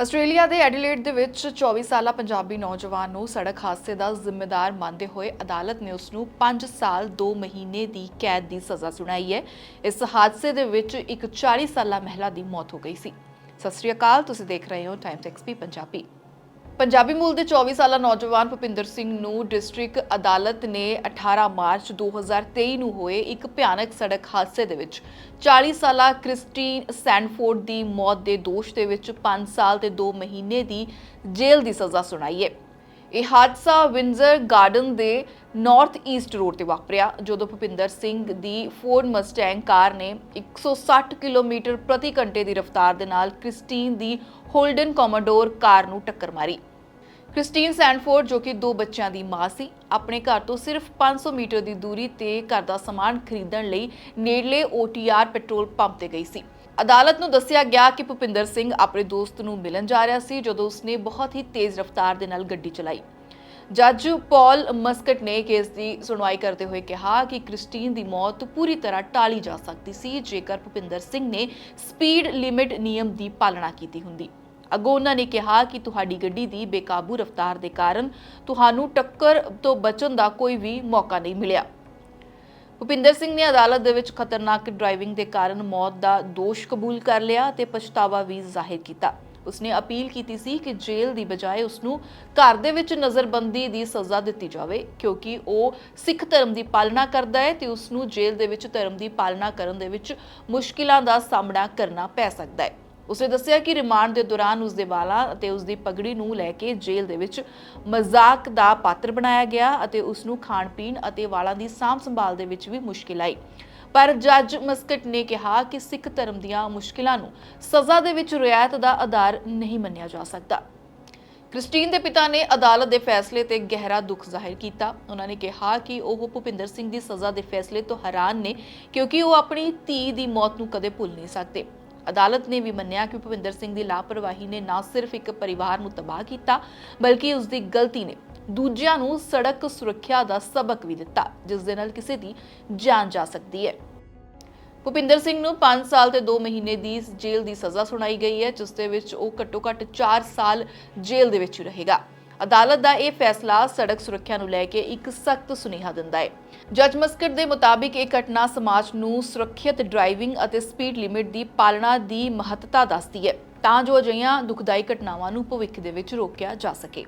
Australia ਦੇ Adelaide ਦੇ ਵਿੱਚ 24 ਸਾਲਾ ਪੰਜਾਬੀ ਨੌਜਵਾਨ ਨੂੰ ਸੜਕ ਹਾਦਸੇ ਦਾ ਜ਼ਿੰਮੇਦਾਰ ਮੰਨਦੇ ਹੋਏ ਅਦਾਲਤ ਨੇ ਉਸ ਨੂੰ 5 ਸਾਲ 2 ਮਹੀਨੇ ਦੀ ਕੈਦ ਦੀ ਸਜ਼ਾ ਸੁਣਾਈ ਹੈ। ਇਸ ਹਾਦਸੇ ਦੇ ਵਿੱਚ ਇੱਕ 40 ਸਾਲਾ ਮਹਿਲਾ ਦੀ ਮੌਤ ਹੋ ਗਈ ਸੀ। ਸਤਿ ਸ਼੍ਰੀ ਅਕਾਲ, ਤੁਸੀਂ ਦੇਖ ਰਹੇ ਹੋ ਟਾਈਮਸ ਐਕਸਪੀ ਪੰਜਾਬੀ। ਪੰਜਾਬੀ ਮੂਲ ਦੇ 24 ਸਾਲਾ ਨੌਜਵਾਨ ਭੁਪਿੰਦਰ ਸਿੰਘ ਨੂੰ ਡਿਸਟ੍ਰਿਕਟ ਅਦਾਲਤ ਨੇ 18 ਮਾਰਚ 2023 ਨੂੰ ਹੋਏ ਇੱਕ ਭਿਆਨਕ ਸੜਕ ਹਾਦਸੇ ਦੇ ਵਿੱਚ 40 ਸਾਲਾ ਕ੍ਰਿਸਟੀਨ ਸੈਂਡਫੋਰਡ ਦੀ ਮੌਤ ਦੇ ਦੋਸ਼ ਦੇ ਵਿੱਚ 5 ਸਾਲ ਤੇ 2 ਮਹੀਨੇ ਦੀ ਜੇਲ੍ਹ ਦੀ ਸਜ਼ਾ ਸੁਣਾਈ ਹੈ। ਇਹ ਹਾਦਸਾ ਵਿੰਜ਼ਰ ਗਾਰਡਨ ਦੇ ਨਾਰਥ ਈਸਟ ਰੋਡ ਤੇ ਵਾਪਰਿਆ, ਜਦੋਂ ਭੁਪਿੰਦਰ ਸਿੰਘ ਦੀ ਫੋਰਡ ਮਸਟੈਂਗ ਕਾਰ ਨੇ 160 ਕਿਲੋਮੀਟਰ ਪ੍ਰਤੀ ਘੰਟੇ ਦੀ ਰਫ਼ਤਾਰ ਦੇ ਨਾਲ ਕ੍ਰਿਸਟੀਨ ਦੀ ਹੋਲਡਨ ਕੋਮੋਡੋਰ ਕਾਰ ਨੂੰ ਟੱਕਰ ਮਾਰੀ। ਕ੍ਰਿਸਟੀਨ ਸੈਂਡਫੋਰਡ ਜੋ ਕਿ ਦੋ ਬੱਚਿਆਂ ਦੀ ਮਾਂ ਸੀ, ਆਪਣੇ ਘਰ ਤੋਂ ਸਿਰਫ 500 ਮੀਟਰ ਦੀ ਦੂਰੀ ਤੇ ਘਰ ਦਾ ਸਮਾਨ ਖਰੀਦਣ ਲਈ ਨੇੜਲੇ OTR ਪੈਟਰੋਲ ਪੰਪ ਤੇ ਗਈ ਸੀ। ਅਦਾਲਤ ਨੂੰ ਦੱਸਿਆ ਗਿਆ ਕਿ ਭੁਪਿੰਦਰ ਸਿੰਘ ਆਪਣੇ ਦੋਸਤ ਨੂੰ ਮਿਲਣ ਜਾ ਰਿਹਾ ਸੀ, ਜਦੋਂ ਉਸਨੇ ਬਹੁਤ ਹੀ ਤੇਜ਼ ਰਫ਼ਤਾਰ ਦੇ ਨਾਲ ਗੱਡੀ ਚਲਾਈ। ਜੱਜ ਪੌਲ ਮਸਕਟ ਨੇ ਕੇਸ ਦੀ ਸੁਣਵਾਈ ਕਰਦੇ ਹੋਏ ਕਿਹਾ ਕਿ ਕ੍ਰਿਸਟੀਨ ਦੀ ਮੌਤ ਪੂਰੀ ਤਰ੍ਹਾਂ ਟਾਲੀ ਜਾ ਸਕਦੀ ਸੀ, ਜੇਕਰ ਭੁਪਿੰਦਰ ਸਿੰਘ ਨੇ ਸਪੀਡ ਲਿਮਿਟ ਨਿਯਮ ਦੀ ਪਾਲਣਾ ਕੀਤੀ ਹੁੰਦੀ। ਅੱਗੋਂ ਉਹਨਾਂ ਨੇ ਕਿਹਾ ਕਿ ਤੁਹਾਡੀ ਗੱਡੀ ਦੀ ਬੇਕਾਬੂ ਰਫ਼ਤਾਰ ਦੇ ਕਾਰਨ ਤੁਹਾਨੂੰ ਟੱਕਰ ਤੋਂ ਬਚਣ ਦਾ ਕੋਈ ਵੀ ਮੌਕਾ ਨਹੀਂ ਮਿਲਿਆ। ਭੁਪਿੰਦਰ ਸਿੰਘ ਨੇ ਅਦਾਲਤ ਦੇ ਵਿੱਚ ਖਤਰਨਾਕ ਡਰਾਈਵਿੰਗ ਦੇ ਕਾਰਨ ਮੌਤ ਦਾ ਦੋਸ਼ ਕਬੂਲ ਕਰ ਲਿਆ ਤੇ ਪਛਤਾਵਾ ਵੀ ਜ਼ਾਹਿਰ ਕੀਤਾ। ਉਸਨੇ ਅਪੀਲ ਕੀਤੀ ਸੀ ਕਿ ਜੇਲ੍ਹ ਦੀ ਬਜਾਏ ਉਸ ਨੂੰ ਘਰ ਦੇ ਵਿੱਚ ਨਜ਼ਰਬੰਦੀ ਦੀ ਸਜ਼ਾ ਦਿੱਤੀ ਜਾਵੇ, ਕਿਉਂਕਿ ਉਹ ਸਿੱਖ ਧਰਮ ਦੀ ਪਾਲਣਾ ਕਰਦਾ ਹੈ ਤੇ ਉਸ ਨੂੰ ਜੇਲ੍ਹ ਦੇ ਵਿੱਚ ਧਰਮ ਦੀ ਪਾਲਣਾ ਕਰਨ ਦੇ ਵਿੱਚ ਮੁਸ਼ਕਿਲਾਂ ਦਾ ਸਾਹਮਣਾ ਕਰਨਾ ਪੈ ਸਕਦਾ ਹੈ। ਉਸਨੇ ਦੱਸਿਆ ਕਿ ਰਿਮਾਂਡ ਦੇ ਦੌਰਾਨ ਉਸ ਦੇ ਵਾਲਾਂ ਅਤੇ ਉਸ ਦੀ ਪਗੜੀ ਨੂੰ ਲੈ ਕੇ ਜੇਲ੍ਹ ਦੇ ਵਿੱਚ ਮਜ਼ਾਕ ਦਾ ਪਾਤਰ ਬਣਾਇਆ ਗਿਆ ਅਤੇ ਉਸ ਨੂੰ ਖਾਣ ਪੀਣ ਅਤੇ ਵਾਲਾਂ ਦੀ ਸਾਂਭ ਸੰਭਾਲ ਦੇ ਵਿੱਚ ਵੀ ਮੁਸ਼ਕਿਲ ਆਈ। ਪਰ ਜੱਜ ਮਸਕਟ ਨੇ ਕਿਹਾ ਕਿ ਸਿੱਖ ਧਰਮ ਦੀਆਂ ਮੁਸ਼ਕਿਲਾਂ ਨੂੰ ਸਜ਼ਾ ਦੇ ਵਿੱਚ ਰਿਆਇਤ ਦਾ ਆਧਾਰ ਨਹੀਂ ਮੰਨਿਆ ਜਾ ਸਕਦਾ। ਕ੍ਰਿਸਟੀਨ ਦੇ ਪਿਤਾ ਨੇ ਅਦਾਲਤ ਦੇ ਫੈਸਲੇ ਤੇ ਗਹਿਰਾ ਦੁੱਖ ਜ਼ਾਹਿਰ ਕੀਤਾ। ਉਹਨਾਂ ਨੇ ਕਿਹਾ ਕਿ ਉਹ ਭੁਪਿੰਦਰ ਸਿੰਘ ਦੀ ਸਜ਼ਾ ਦੇ ਫੈਸਲੇ ਤੋਂ ਹੈਰਾਨ ਨੇ ਕਿਉਂਕਿ ਉਹ ਆਪਣੀ ਧੀ ਦੀ ਮੌਤ ਨੂੰ ਕਦੇ ਭੁੱਲ ਨਹੀਂ ਸਕਦੇ। ਅਦਾਲਤ ਨੇ ਵੀ ਮੰਨਿਆ ਕਿ ਭੁਪਿੰਦਰ ਸਿੰਘ ਦੀ ਲਾਪਰਵਾਹੀ ਨੇ ਨਾ ਸਿਰਫ ਇੱਕ ਪਰਿਵਾਰ ਨੂੰ ਤਬਾਹ ਕੀਤਾ, ਬਲਕਿ ਉਸ ਦੀ ਗਲਤੀ ਨੇ ਦੂਜਿਆਂ ਨੂੰ ਸੜਕ ਸੁਰੱਖਿਆ ਦਾ ਸਬਕ ਵੀ ਦਿੱਤਾ, ਜਿਸ ਦੇ ਨਾਲ ਕਿਸੇ ਦੀ ਜਾਨ ਜਾ ਸਕਦੀ ਹੈ। ਭੁਪਿੰਦਰ ਸਿੰਘ ਨੂੰ 5 ਸਾਲ ਤੇ 2 ਮਹੀਨੇ ਦੀ ਜੇਲ੍ਹ ਦੀ ਸਜ਼ਾ ਸੁਣਾਈ ਗਈ ਹੈ, ਜਿਸ ਦੇ ਵਿੱਚ ਉਹ ਘੱਟੋ-ਘੱਟ 4 ਸਾਲ ਜੇਲ੍ਹ ਦੇ ਵਿੱਚ ਰਹੇਗਾ। ਅਦਾਲਤ ਦਾ ਇਹ ਫੈਸਲਾ ਸੜਕ ਸੁਰੱਖਿਆ ਨੂੰ ਲੈ ਕੇ ਇੱਕ ਸਖਤ ਸੁਨੇਹਾ ਦਿੰਦਾ ਹੈ। ਜੱਜ ਮਸਕਟ ਦੇ ਮੁਤਾਬਿਕ ਇਹ ਘਟਨਾ ਸਮਾਜ ਨੂੰ ਸੁਰੱਖਿਅਤ ਡਰਾਈਵਿੰਗ ਅਤੇ ਸਪੀਡ ਲਿਮਿਟ ਦੀ ਪਾਲਣਾ ਦੀ ਮਹੱਤਤਾ ਦੱਸਦੀ ਹੈ, ਤਾਂ ਜੋ ਅਜਿਹੀਆਂ ਦੁਖਦਾਈ ਘਟਨਾਵਾਂ ਨੂੰ ਭਵਿੱਖ ਦੇ ਵਿੱਚ ਰੋਕਿਆ ਜਾ ਸਕੇ।